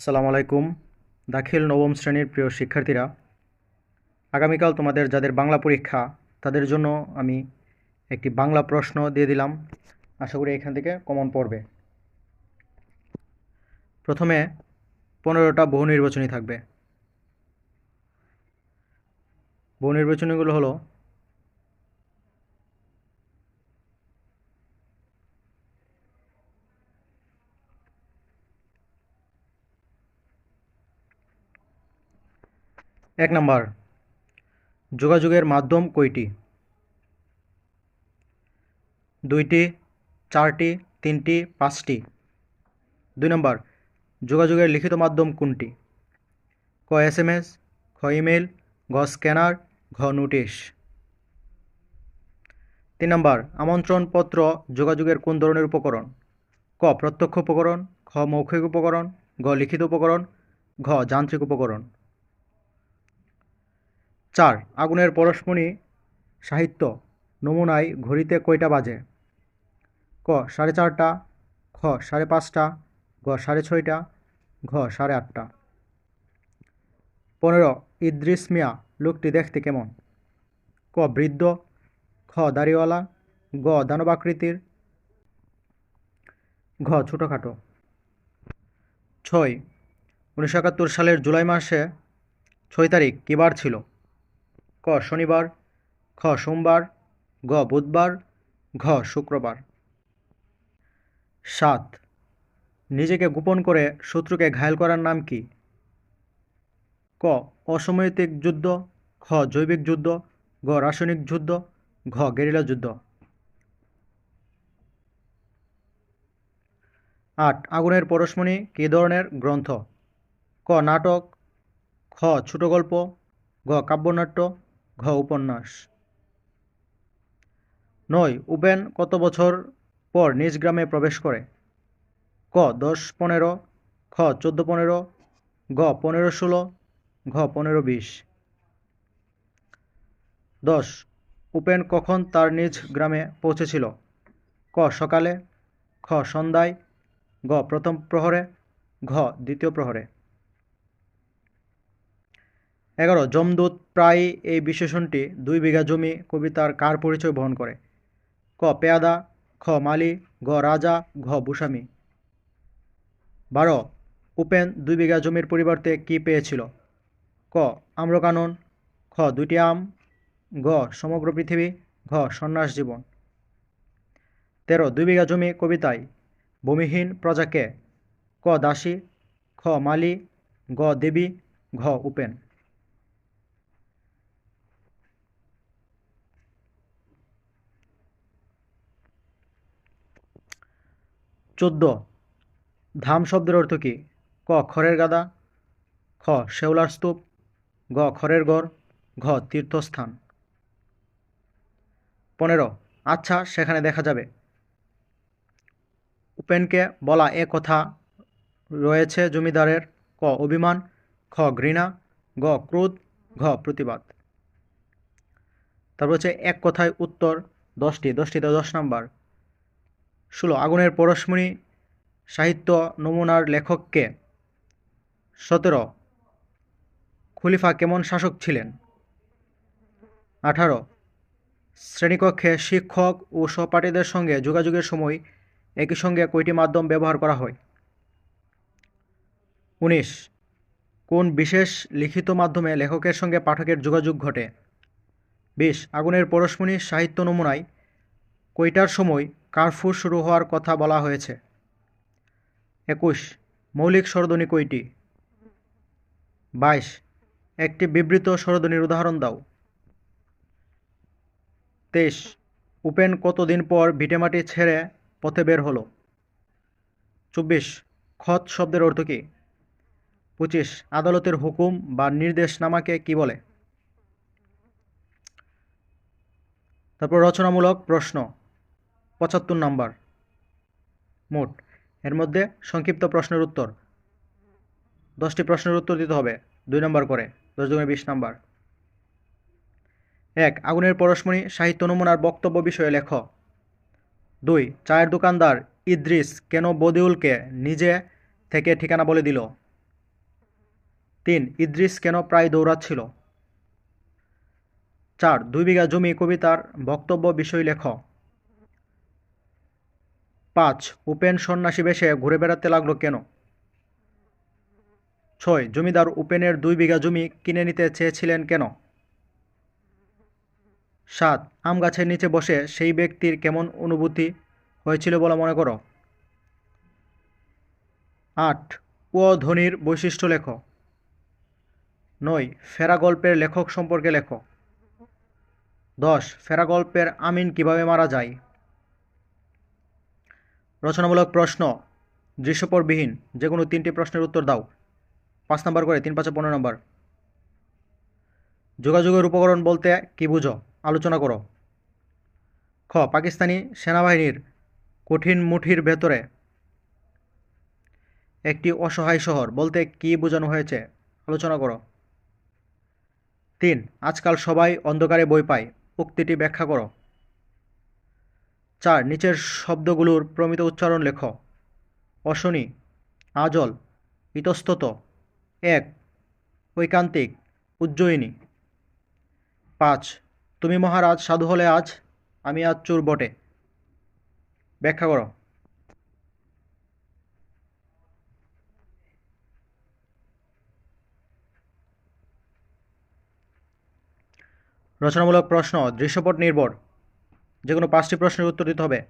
আসসালামু আলাইকুম। দাখিল নবম শ্রেণির প্রিয় শিক্ষার্থীরা, আগামীকাল তোমাদের যাদের বাংলা পরীক্ষা, তাদের জন্য আমি একটি বাংলা প্রশ্ন দিয়ে দিলাম। আশা করি এখান থেকে কমন পড়বে। প্রথমে পনেরোটা বহু নির্বাচনী থাকবে। বহু নির্বাচনীগুলো হলো এক নম্বর, যোগাযোগের মাধ্যম কয়টি দুইটি, চারটি, তিনটি, পাঁচটি। দুই নম্বর, যোগাযোগের লিখিত মাধ্যম কোনটি? ক এস এম এস, খ ইমেল ঘ স্ক্যানার, ঘ নোটিশ। তিন নম্বর, আমন্ত্রণপত্র যোগাযোগের কোন ধরনের উপকরণ? ক, প্রত্যক্ষ উপকরণ, খ মৌখিক উপকরণ, গ লিখিত উপকরণ, ঘ যান্ত্রিক উপকরণ। চার, আগুনের পরশমণি, সাহিত্য, নমুনায় ঘড়িতে কয়টা বাজে? ক, সাড়ে চারটা, খ, সাড়ে পাঁচটা, গ, সাড়ে ছয়টা, ঘ, সাড়ে আটটা। পনেরো, ইদ্রিস মিয়া, লোকটি দেখতে কেমন? ক, বৃদ্ধ, খ, দাড়িওয়ালা, গ, দানবাকৃতির, ঘ, ছোটোখাটো। ছয়, উনিশশো একাত্তর সালের জুলাই মাসে ছয় তারিখ, কী বার ছিল? ক শনিবার, খ সোমবার, গ বুধবার, ঘ শুক্রবার। সাত, নিজেকে গোপন করে শত্রুকে ঘায়েল করার নাম কি? ক অসমৈতিক যুদ্ধ, খ, জৈবিক যুদ্ধ, গ, রাসায়নিক যুদ্ধ, ঘ, গেরিলা যুদ্ধ। আট, আগুনের পরশমণি কী ধরনের গ্রন্থ? ক, নাটক, খ ছোট গল্প ঘ কাব্যনাট্য ঘ উপন্যাস। নয় উপেন কত বছর পর নিজ গ্রামে প্রবেশ করে? ক, দশ পনেরো, খ, চোদ্দ পনেরো গ পনেরো ষোলো, ঘ, পনেরো বিশ। দশ উপেন কখন তার নিজ গ্রামে পৌঁছেছিল? ক, সকালে, খ, সন্ধ্যায়, গ, প্রথম প্রহরে, ঘ, দ্বিতীয় প্রহরে। এগারো, যমদূত প্রায় এই বিশেষণটি দুই বিঘা জমি কবিতার কার পরিচয় বহন করে? ক, পেয়াদা, খ, মালি, গ, রাজা, ঘ, ভূস্বামী। বারো, উপেন দুই বিঘা জমির পরিবর্তে কি পেয়েছিল? ক, আম্রকানন, খ, দুইটি আম গ সমগ্র পৃথিবী, ঘ, সন্ন্যাস জীবন। তেরো, দুই বিঘা জমি কবিতায় ভূমিহীন প্রজাকে ক, দাসী, খ, মালি, গ, দেবী, ঘ, উপেন। চোদ্দ। ধাম শব্দের অর্থ কী? ক, খড়ের গাদা। খ, শেওলার স্তূপ। গ, খড়ের গড়। ঘ, তীর্থস্থান। পনেরো আচ্ছা সেখানে দেখা যাবে। উপেনকে বলা এ কথা রয়েছে জমিদারের ক, অভিমান, খ, ঘৃণা, গ, ক্রোধ, ঘ, প্রতিবাদ। তারপর হচ্ছে এক কথায় উত্তর দশটি, দশটিতে দশ নাম্বার। ষোলো আগুনের পরশমণি, সাহিত্য নমুনার লেখককে। সতেরো, খলিফা কেমন শাসক ছিলেন? আঠারো, শ্রেণীকক্ষে শিক্ষক ও সহপাঠীদের সঙ্গে যোগাযোগের সময় একই সঙ্গে কয়টি মাধ্যম ব্যবহার করা হয়? উনিশ, কোন বিশেষ লিখিত মাধ্যমে লেখকের সঙ্গে পাঠকের যোগাযোগ ঘটে? বিশ, আগুনের পরশমণি, সাহিত্য নমুনায় কয়টার সময় কারফু শুরু হওয়ার কথা বলা হয়েছে। একুশ, মৌলিক স্বরধ্বনি কয়টি? বাইশ, একটি বিবৃত স্বরধ্বনির উদাহরণ দাও। তেইশ, উপেন কতদিন পর ভিটেমাটি ছেড়ে পথে বের হলো? চব্বিশ, খত শব্দের অর্থ কী? পঁচিশ, আদালতের হুকুম বা নির্দেশনামাকে কি বলে? তারপর রচনামূলক প্রশ্ন। পঁচাত্তর নাম্বার। মোট, এর মধ্যে সংক্ষিপ্ত প্রশ্নের উত্তর। দশটি প্রশ্নের উত্তর দিতে হবে, দুই নম্বর করে, দশ দুগুণে বিশ নাম্বার। এক, আগুনের পরশমণি সাহিত্য নমুনার বক্তব্য বিষয়ে লেখ। দুই, চায়ের দোকানদার ইদ্রিস কেন বদিউলকে নিজে থেকে ঠিকানা বলে দিল? তিন, ইদ্রিস কেন প্রায় দৌড়াচ্ছিল? চার, দুই বিঘা জমি কবিতার বক্তব্য বিষয় লেখ। পাঁচ, উপেন সন্ন্যাসী বেশে ঘুরে বেড়াতে লাগল কেন? ছয়, জমিদার উপেনের দুই বিঘা জমি কিনে নিতে চেয়েছিলেন কেন? সাত, আম গাছের নিচে বসে সেই ব্যক্তির কেমন অনুভূতি হয়েছিল বলে মনে করো? আট, ও ধ্বনির বৈশিষ্ট্য লেখ। নয়, ফেরা গল্পের লেখক সম্পর্কে লেখো। দশ, ফেরা গল্পের আমিন কীভাবে মারা যায়? রচনামূলক প্রশ্ন দৃশ্যপরবিহীন যে কোনো তিনটি প্রশ্নের উত্তর দাও। পাঁচ নম্বর করে, তিন পাঁচে পনেরো নম্বর। যোগাযোগের উপকরণ বলতে কি বুঝো? আলোচনা করো। খ, পাকিস্তানি সেনাবাহিনীর কঠিন মুঠির ভেতরে একটি অসহায় শহর বলতে কি বোঝানো হয়েছে? আলোচনা করো। তিন, আজকাল সবাই অন্ধকারে বই পায়। উক্তিটি ব্যাখ্যা করো। চার, নিচের শব্দগুলোর প্রমিত উচ্চারণ লেখ। অশনি আজল, ইতস্তত। এক, ঐকান্তিক, উজ্জয়িনী। পাঁচ, তুমি মহারাজ, সাধু হলে আজ, আমি আজ চোর বটে। ব্যাখ্যা করো। রচনামূলক প্রশ্ন, দৃশ্যপট নির্ভর। যে কোনো পাঁচটি প্রশ্নের উত্তর দিতে হবে।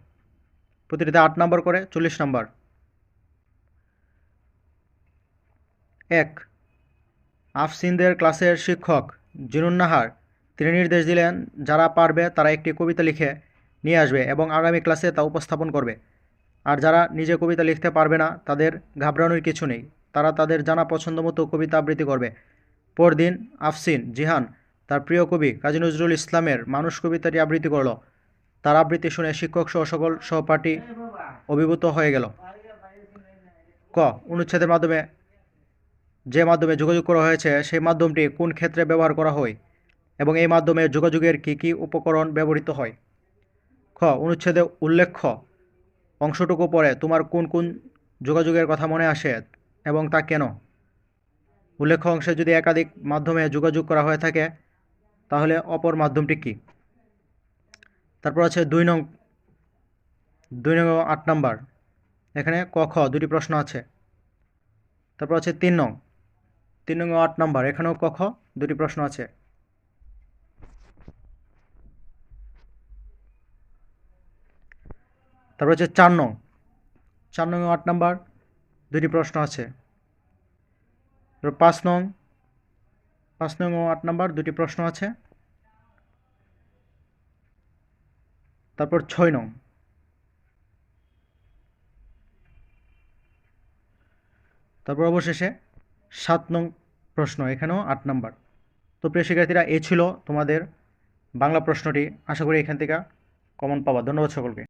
প্রতিটিতে আট নম্বর করে চল্লিশ নম্বর। এক, আফসিনদের ক্লাসের শিক্ষক জিনুন্নাহার তিনি নির্দেশ দিলেন, যারা পারবে তারা একটি কবিতা লিখে নিয়ে আসবে এবং আগামী ক্লাসে তা উপস্থাপন করবে। আর যারা নিজে কবিতা লিখতে পারবে না, তাদের ঘাবড়ানোর কিছু নেই। তারা তাদের জানা পছন্দ মতো কবিতা আবৃত্তি করবে। পরদিন আফসিন, জিহান, তার প্রিয় কবি কাজী নজরুল ইসলামের মানুষ কবিতাটি আবৃত্তি করল। তার আবৃত্তি শুনে শিক্ষক সহ সকল সহপাঠী অভিভূত হয়ে গেল। ক, অনুচ্ছেদের মাধ্যমে যে মাধ্যমে যোগাযোগ করা হয়েছে, সেই মাধ্যমটি কোন ক্ষেত্রে ব্যবহার করা হয় এবং এই মাধ্যমে যোগাযোগের কী কী উপকরণ ব্যবহৃত হয়? খ, অনুচ্ছেদে উল্লেখ্য অংশটুকু পরে তোমার কোন কোন যোগাযোগের কথা মনে আসে এবং তা কেন? উল্লেখ্য অংশে যদি একাধিক মাধ্যমে যোগাযোগ করা হয়ে থাকে, তাহলে অপর মাধ্যমটি কী? তারপর আছে দুই নং দুই নং আট নাম্বার। এখানে ক, খ দুটি প্রশ্ন আছে। তারপর আছে তিন নং তিন নং আট নাম্বার। এখানেও ক, খ দুটি প্রশ্ন আছে। তারপর হচ্ছে চার নং চার নং আট নাম্বার দুটি প্রশ্ন আছে। পাঁচ নং পাঁচ নং আট নাম্বার দুটি প্রশ্ন আছে। তারপর ছয় নং। তারপর অবশেষে সাত নং প্রশ্ন, এখানেও আট নাম্বার। তো প্রিয় শিক্ষার্থীরা, এ ছিল তোমাদের বাংলা প্রশ্নটি। আশা করি এখান থেকে কমন পাবা। ধন্যবাদ সকলকে।